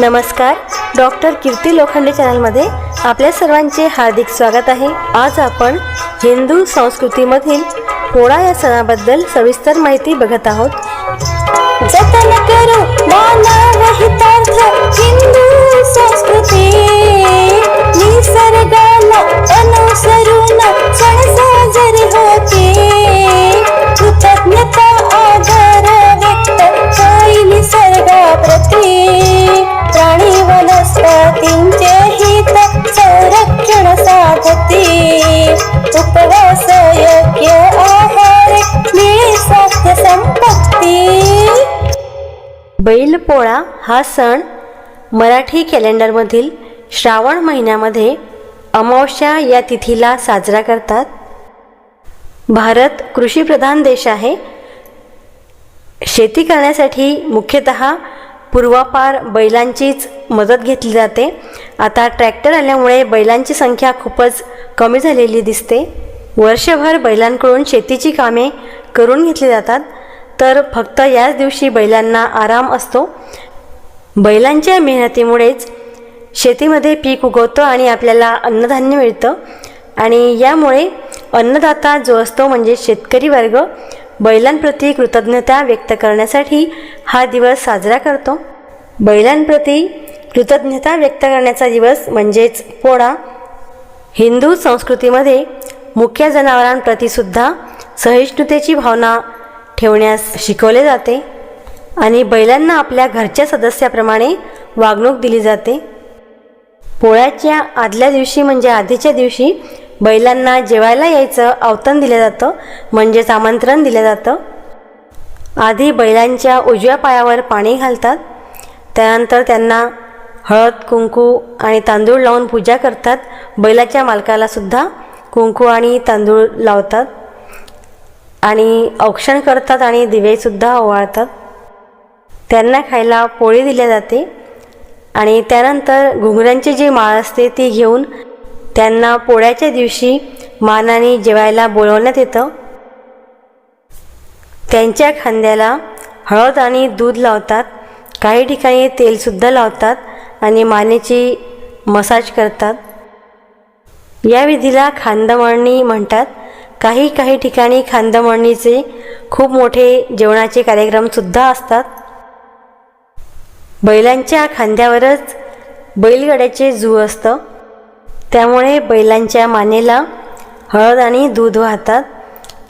नमस्कार. डॉक्टर कीर्ती लोखंडे चॅनलमध्ये आपल्या सर्वांचे हार्दिक स्वागत आहे. आज आपण हिंदू संस्कृतीमधील पोळा या सणाबद्दल सविस्तर माहिती बघत आहोत. जतन करू मानव हितार्थ हिंदू संस्कृती. निसर्गाला अनुसरून सण साजरे होते. कृतज्ञता आदर प्राणी हित संरक्षण साधते. उपवास योग्य आहार स्वास्थ्य संपत्ती. बैलपोळा हा सण मराठी कॅलेंडरमधील श्रावण महिन्यामध्ये अमावस्या या तिथीला साजरा करतात. भारत कृषीप्रधान देश आहे. शेती करण्यासाठी मुख्यतः पूर्वापार बैलांचीच मदत घेतली जाते. आता ट्रॅक्टर आल्यामुळे बैलांची संख्या खूपच कमी झालेली दिसते. वर्षभर बैलांकडून शेतीची कामे करून घेतली जातात. तर फक्त याच दिवशी बैलांना आराम असतो. बैलांच्या मेहनतीमुळेच शेतीमध्ये पीक उगवतं आणि आपल्याला अन्नधान्य मिळतं. आणि यामुळे अन्नदाता जो असतो म्हणजे शेतकरी वर्ग बैलांप्रती कृतज्ञता व्यक्त करण्यासाठी हा दिवस साजरा करतो. बैलांप्रती कृतज्ञता व्यक्त करण्याचा दिवस म्हणजेच पोळा. हिंदू संस्कृतीमध्ये मुख्य जनावरांप्रतीसुद्धा सहिष्णुतेची भावना ठेवण्यास शिकवले जाते आणि बैलांना आपल्या घरच्या सदस्याप्रमाणे वागणूक दिली जाते. पोळ्याच्या आदल्या दिवशी म्हणजे आधीच्या दिवशी बैलांना जेवायला यायचं अवतन दिलं जातं म्हणजेच आमंत्रण दिलं जातं. आधी बैलांच्या उजव्या पायावर पाणी घालतात. त्यानंतर त्यांना हळद कुंकू आणि तांदूळ लावून पूजा करतात. बैलाच्या मालकाला सुद्धा कुंकू आणि तांदूळ लावतात आणि औक्षण करतात आणि दिवेसुद्धा ओवाळतात. त्यांना खायला पोळी दिल्या जाते आणि त्यानंतर घुंगरांची जी माळ असते ती घेऊन त्यांना पोळ्याच्या दिवशी मानाने जेवायला बोलवण्यात येतं. त्यांच्या खांद्याला हळद आणि दूध लावतात. काही ठिकाणी तेलसुद्धा लावतात. आणि मानेची मसाज करतात. या विधीला खांदमळणी म्हणतात. काही काही ठिकाणी खांदमळणीचे खूप मोठे जेवणाचे कार्यक्रमसुद्धा असतात. बैलांच्या खांद्यावरच बैलगाड्याचे जू असतं. त्यामुळे बैलांच्या मानेला हळद आणि दूध वाहतात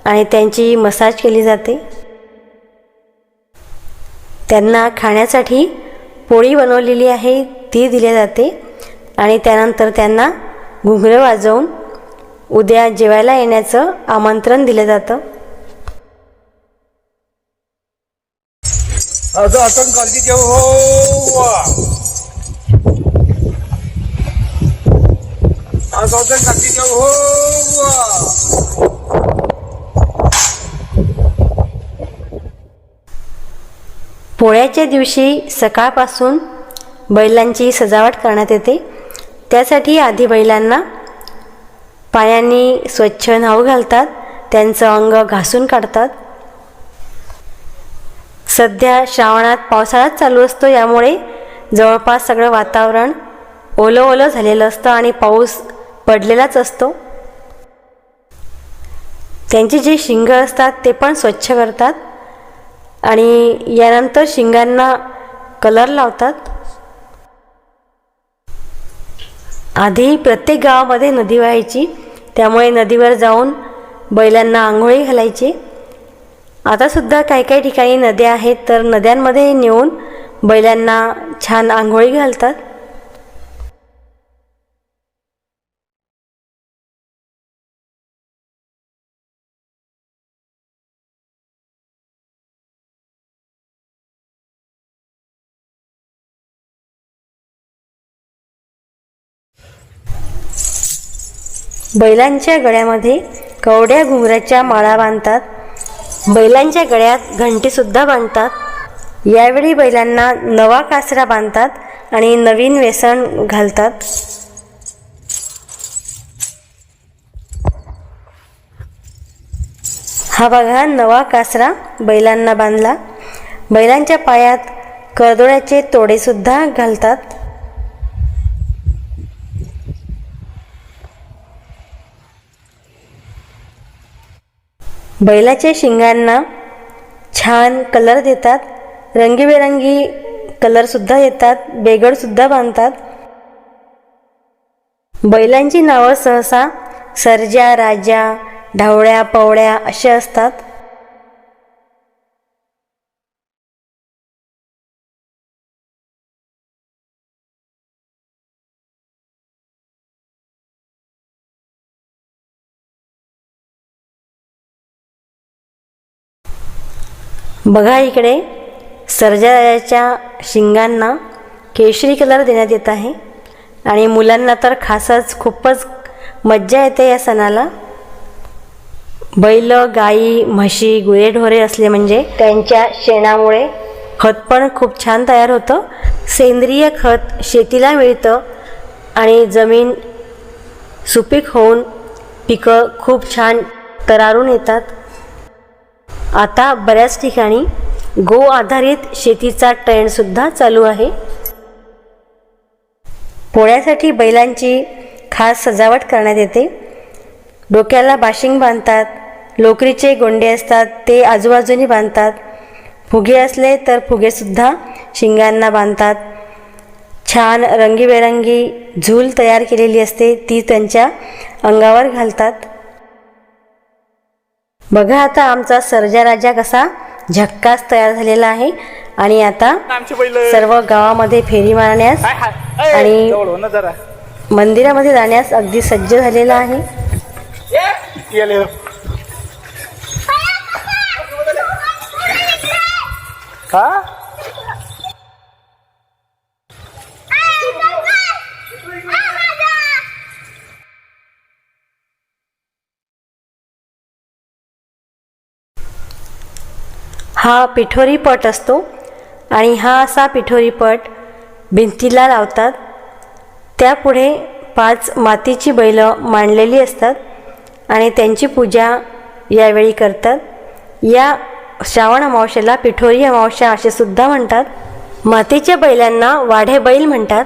आणि त्यांची मसाज केली जाते. त्यांना खाण्यासाठी पोळी बनवलेली आहे. ती दिली जाते आणि त्यानंतर त्यांना घुंगरं वाजवून उद्या जेवायला येण्याचं आमंत्रण दिलं जातं. हो हो पोळ्याच्या दिवशी सकाळपासून बैलांची सजावट करण्यात येते. त्यासाठी आधी बैलांना पायांनी स्वच्छ न्हाऊ घालतात. त्यांचं अंग घासून काढतात. सध्या श्रावणात पावसाळाच चालू असतो यामुळे जवळपास सगळं वातावरण ओलं ओलं झालेलं असतं आणि पाऊस पडलेलाच असतो. त्यांची जे शिंग असतात ते पण स्वच्छ करतात आणि यानंतर शिंगांना कलर लावतात. आधी प्रत्येक गावामध्ये नदी व्हायची. त्यामुळे नदीवर जाऊन बैलांना आंघोळी घालायची. आतासुद्धा काही काही ठिकाणी नद्या आहेत तर नद्यांमध्ये नेऊन बैलांना छान आंघोळी घालतात. बैलांच्या गळ्यामध्ये कवड्या घुंगराच्या माळा बांधतात. बैलांच्या गळ्यात घंटीसुद्धा बांधतात. यावेळी बैलांना नवा कासरा बांधतात आणि नवीन व्यसन घालतात. हा बघा नवा कासरा बैलांना बांधला. बैलांच्या पायात कर्दोळ्याचे तोडेसुद्धा घालतात. बैलाच्या शिंगांना छान कलर देतात. रंगीबेरंगी कलरसुद्धा येतात. बेगडसुद्धा बांधतात. बैलांची नावं सहसा सर्जा राजा ढावळ्या पवळ्या असे असतात. बघा इकडे सर्जाच्या शिंगांना केशरी कलर देण्यात येत आहे. आणि मुलांना तर खासच खूपच मज्जा येते या सणाला. बैल गाई म्हशी गुरेढोरे असले म्हणजे त्यांच्या शेणामुळे खत पण खूप छान तयार होतं. सेंद्रिय खत शेतीला मिळतं आणि जमीन सुपीक होऊन पिकं खूप छान तरारून येतात. आता बऱ्याच ठिकाणी गो आधारित शेतीचा ट्रेंडसुद्धा चालू आहे. पोळ्यासाठी बैलांची खास सजावट करण्यात येते. डोक्याला बाशिंग बांधतात लोकरीचे गोंडे असतात ते आजूबाजूनी बांधतात. फुगे असले तर फुगेसुद्धा शिंगांना बांधतात. छान रंगीबेरंगी झूल तयार केलेली असते ती त्यांच्या अंगावर घालतात. बघा आता आमचा सर्जा राजा कसा झक्कास तयार झालेला आहे. आणि आता सर्व गावामध्ये फेरी मारण्यास आणि हो मंदिरामध्ये जाण्यास अगदी सज्ज झालेला आहे. हा? हा पिठोरी पट असतो आणि हा असा पिठोरी पट भिंतीला लावतात. त्यापुढे पाच मातीची बैलं मांडलेली असतात आणि त्यांची पूजा यावेळी करतात. या श्रावण अमावस्येला पिठोरी अमावस्या असे सुद्धा म्हणतात. मातीच्या बैलांना वाढे बैल म्हणतात.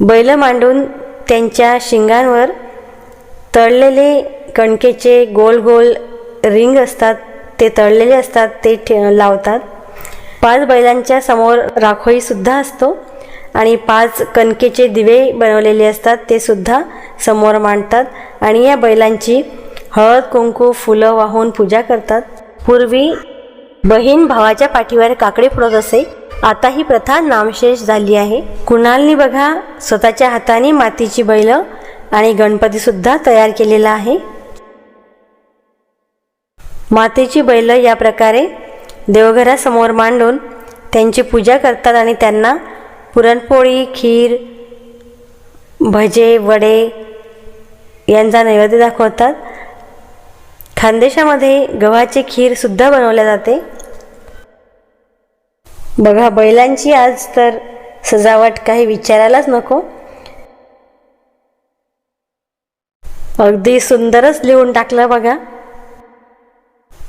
बैल मांडून त्यांच्या शिंगांवर तळलेले कणकेचे गोल गोल रिंग असतात. ते तळलेले असतात ते ठे लावतात. पाच बैलांच्या समोर राखोईसुद्धा असतो आणि पाच कणकेचे दिवे बनवलेले असतात ते सुद्धा समोर मांडतात आणि या बैलांची हळद कुंकू फुलं वाहून पूजा करतात. पूर्वी बहीण भावाच्या पाठीवर काकडे फोडत असे. आता ही प्रथा नामशेष झाली आहे. कुणालनी बघा स्वतःच्या हाताने मातीची बैलं आणि गणपतीसुद्धा तयार केलेला आहे. मातेची बैल या प्रकारे देवघरासमोर मांडून त्यांची पूजा करतात आणि त्यांना पुरणपोळी खीर भजे वडे यांचा नैवेद्य दाखवतात. खानदेशामध्ये गव्हाची खीरसुद्धा बनवल्या जाते. बघा बैलांची आज तर सजावट काही विचारायलाच नको. अगदी सुंदरच लिहून टाकलं बघा.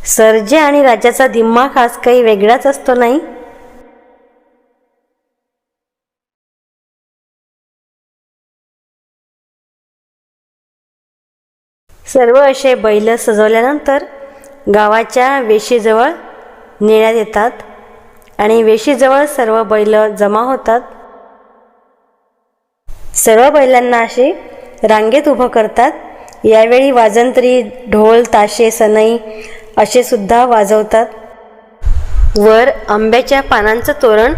सर्जे आणि राजाचा दिमाग खास काही वेगळाच असतो नाही? सर्व असे बैल सजवल्यानंतर गावाच्या वेशीजवळ नेण्यात येतात आणि वेशीजवळ सर्व बैल जमा होतात. सर्व बैलांना असे रांगेत उभं करतात. यावेळी वाजंत्री ढोल ताशे सनई असे सुद्धा वाजवतात. वर आंब्याच्या पानांचं तोरण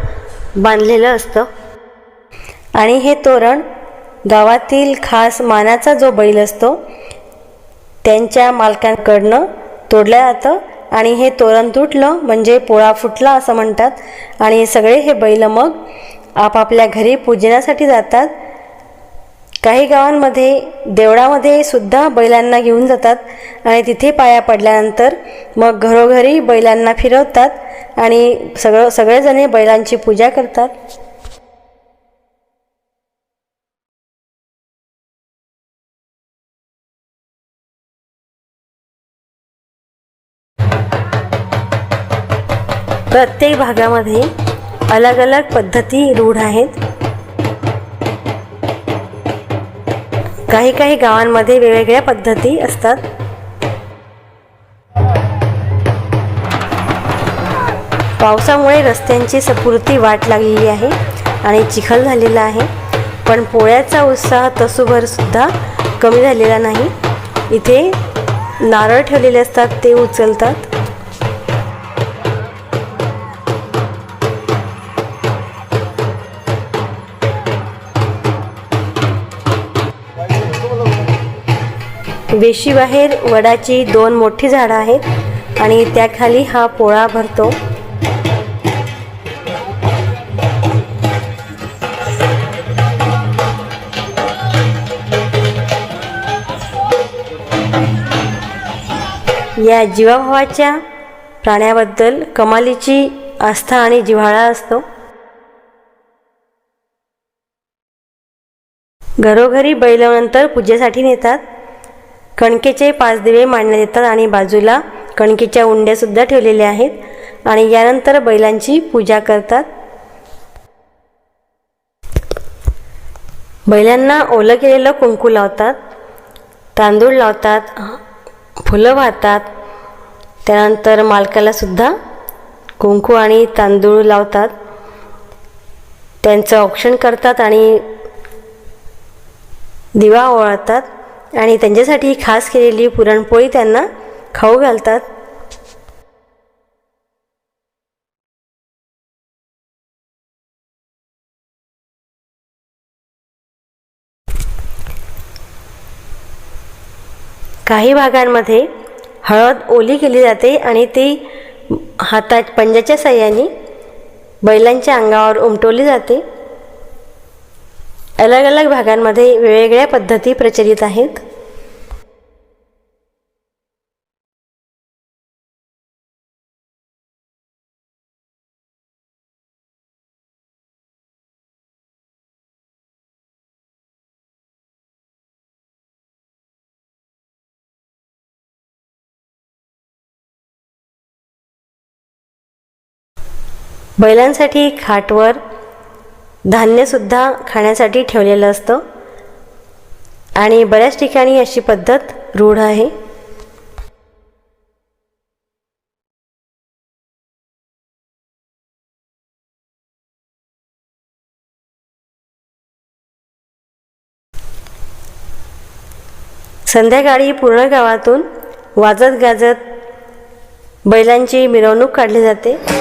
बांधलेलं असतं. आणि हे तोरण गावातील खास मानाचा जो बैल असतो त्यांच्या मालकांकडनं तोडलं जातं आणि हे तोरण तुटलं म्हणजे पोळा फुटला असं म्हणतात. आणि सगळे हे बैल मग आपापल्या घरी पूजण्यासाठी जातात. काही गावांमध्ये देवळामध्ये सुद्धा बैलांना घेऊन जातात आणि तिथे पाया पडल्यानंतर मग घरोघरी बैलांना फिरवतात आणि सगळं सगळेजणे बैलांची पूजा करतात. प्रत्येक भागामध्ये अलग अलग पद्धती रूढ आहेत. काही काही गावांमध्ये वेगवेगळ्या पद्धती असतात. पावसामुळे रस्त्यांची सपुरती वाट लागलेली आहे आणि चिखल झालेला आहे. पण पोळ्याचा उत्साह तसूभरसुद्धा कमी झालेला नाही. इथे नारळ ठेवलेले असतात ते उचलतात. वेशीबाहेर वडाची दोन मोठी झाडं आहेत आणि त्याखाली हा पोळा भरतो. या जीवाभावाच्या प्राण्याबद्दल कमालीची आस्था आणि जिव्हाळा असतो. घरोघरी बैलवनंतर पूजेसाठी नेतात. कणकेचे पाच दिवे मांडण्यात येतात आणि बाजूला कणकेच्या उंड्यासुद्धा ठेवलेल्या आहेत. आणि यानंतर बैलांची पूजा करतात. बैलांना ओलं केलेलं कुंकू लावतात तांदूळ लावतात फुलं वाहतात. त्यानंतर मालकालासुद्धा कुंकू आणि तांदूळ लावतात. त्यांचं औक्षण करतात आणि दिवा ओळतात आणि त्यांच्यासाठी खास केलेली पुरणपोळी त्यांना खाऊ घालतात. काही भागांमध्ये हळद ओली केली जाते आणि ती हातात पंजाच्या साह्याने बैलांच्या अंगावर उमटवली जाते. अलग अलग भागांमध्ये वेगवेगळ्या पद्धती प्रचलित आहेत. बैलांसाठी खाटवर धान्यसुद्धा खाण्यासाठी ठेवलेलं असतं. आणि बऱ्याच ठिकाणी अशी पद्धत रूढ आहे. संध्याकाळी पूर्ण गावातून वाजत गाजत बैलांची मिरवणूक काढली जाते.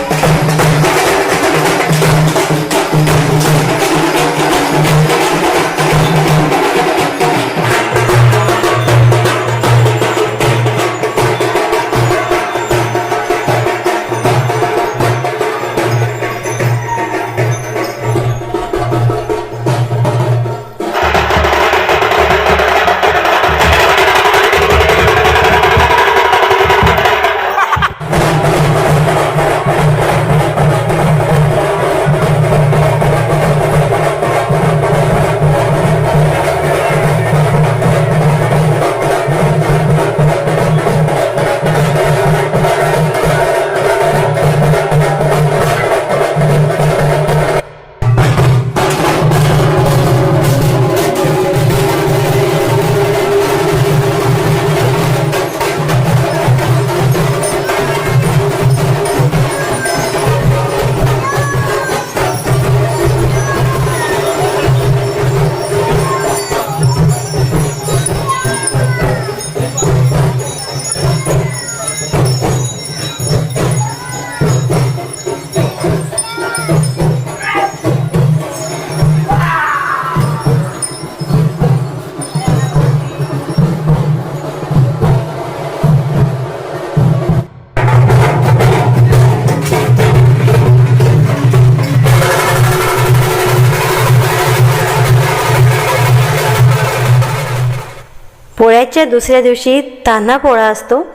दुसऱ्या दिवशी तान्हा पोळा असतो.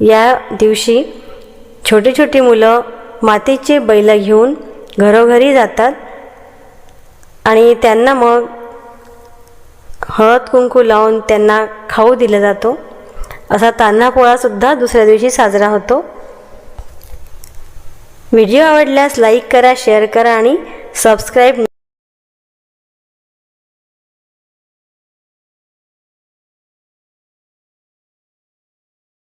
या दिवशी छोटी छोटी मुलं मातीचे बैल घेऊन घरोघरी जातात आणि त्यांना मग हळद कुंकू लावून त्यांना खाऊ दिला जातो. असा तान्हा पोळासुद्धा दुसऱ्या दिवशी साजरा होतो. व्हिडिओ आवडल्यास लाईक करा शेअर करा आणि सबस्क्राईब